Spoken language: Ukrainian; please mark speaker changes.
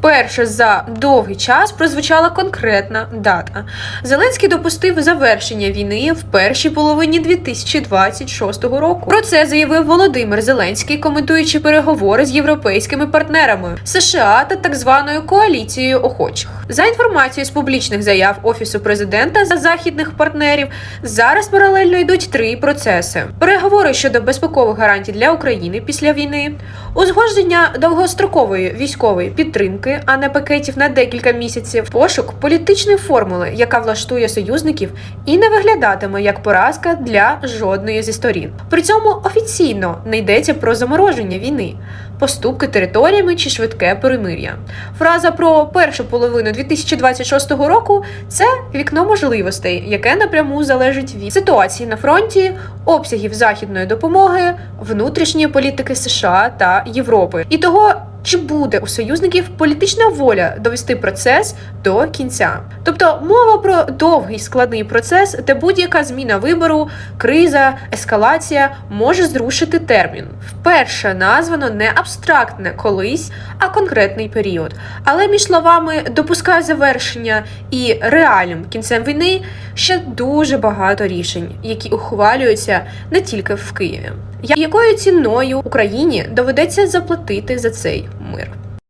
Speaker 1: Вперше за довгий час прозвучала конкретна дата. Зеленський допустив завершення війни в першій половині 2026 року. Про це заявив Володимир Зеленський, коментуючи переговори з європейськими партнерами США та так званою коаліцією охочих. За інформацією з публічних заяв офісу президента за західних партнерів, зараз паралельно йдуть три процеси: переговори щодо безпекових гарантій для України після війни, узгодження довгострокової військової підтримки, а не пакетів на декілька місяців, пошук політичної формули, яка влаштує союзників і не виглядатиме як поразка для жодної зі сторін. При цьому офіційно не йдеться про замороження війни, поступки територіями чи швидке перемир'я. Фраза про першу половину 2026 року це вікно можливостей, яке напряму залежить від ситуації на фронті, обсягів західної допомоги, внутрішньої політики США та Європи і того. Чи буде у союзників політична воля довести процес до кінця? Тобто мова про довгий складний процес, де будь-яка зміна вибору, криза, ескалація може зрушити термін. Вперше названо не абстрактне колись, а конкретний період. Але між словами допускає завершення і реальним кінцем війни ще дуже багато рішень, які ухвалюються не тільки в Києві. Якою ціною Україні доведеться заплатити за цей мир?